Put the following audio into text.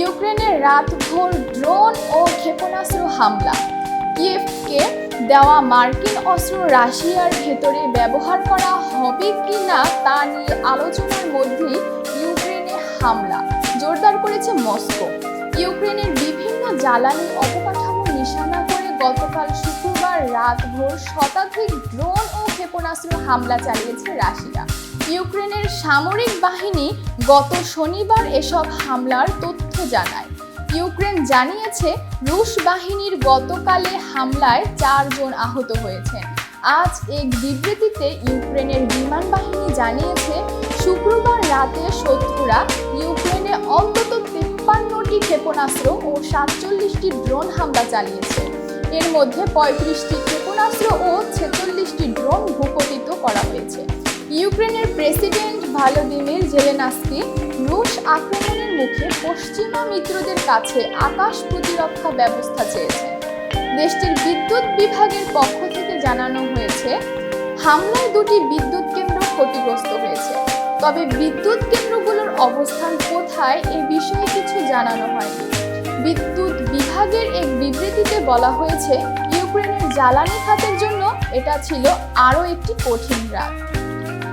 ইউক্রেনের রাতভর ড্রোন ও ক্ষেপণাস্ত্র হামলা। কিয়েভকে দেওয়া মার্কিন অস্ত্র রাশিয়ার ভেতরে ব্যবহার করা হবে কি না তা নিয়ে আলোচনার মধ্যেই ইউক্রেনে হামলা, জোরদার করেছে মস্কো। ইউক্রেনের বিভিন্ন জ্বালানি অবকাঠামো নিশানা করে গতকাল শুক্রবার রাতভর শতাধিক ড্রোন ও ক্ষেপণাস্ত্র হামলা চালিয়েছে রাশিয়া। ইউক্রেনের সামরিক বাহিনী গত শনিবার এসব হামলার তথ্য জানায়, ইউক্রেন জানিয়েছে রুশ বাহিনীর গতকালে হামলায় চারজন আহত হয়েছেন আজ এক বিবৃতিতে ইউক্রেনের বিমান বাহিনী জানিয়েছে, শুক্রবার রাতে শত্রুরা ইউক্রেনে অন্তত তিপ্পান্নটি ক্ষেপণাস্ত্র ও সাতচল্লিশটি ড্রোন হামলা চালিয়েছে। এর মধ্যে পঁয়ত্রিশটি ক্ষেপণাস্ত্র ও ছেচল্লিশটি ইউক্রেনের প্রেসিডেন্ট ভালোদিমির জেলেনাস্কি রুশ আক্রমণের মুখে পশ্চিমা মিত্রদের কাছে আকাশ প্রতিরক্ষা ব্যবস্থা চেয়েছে। দেশটির বিদ্যুৎ বিভাগের পক্ষ থেকে জানানো হয়েছে, হামলায় দুটি বিদ্যুৎ কেন্দ্র ক্ষতিগ্রস্ত হয়েছে। তবে বিদ্যুৎ কেন্দ্রগুলোর অবস্থান কোথায় এ বিষয়ে কিছু জানানো হয়নি। বিদ্যুৎ বিভাগের এক বিবৃতিতে বলা হয়েছে, ইউক্রেনের জ্বালানি খাতের জন্য এটা ছিল আরও একটি কঠিন রাত।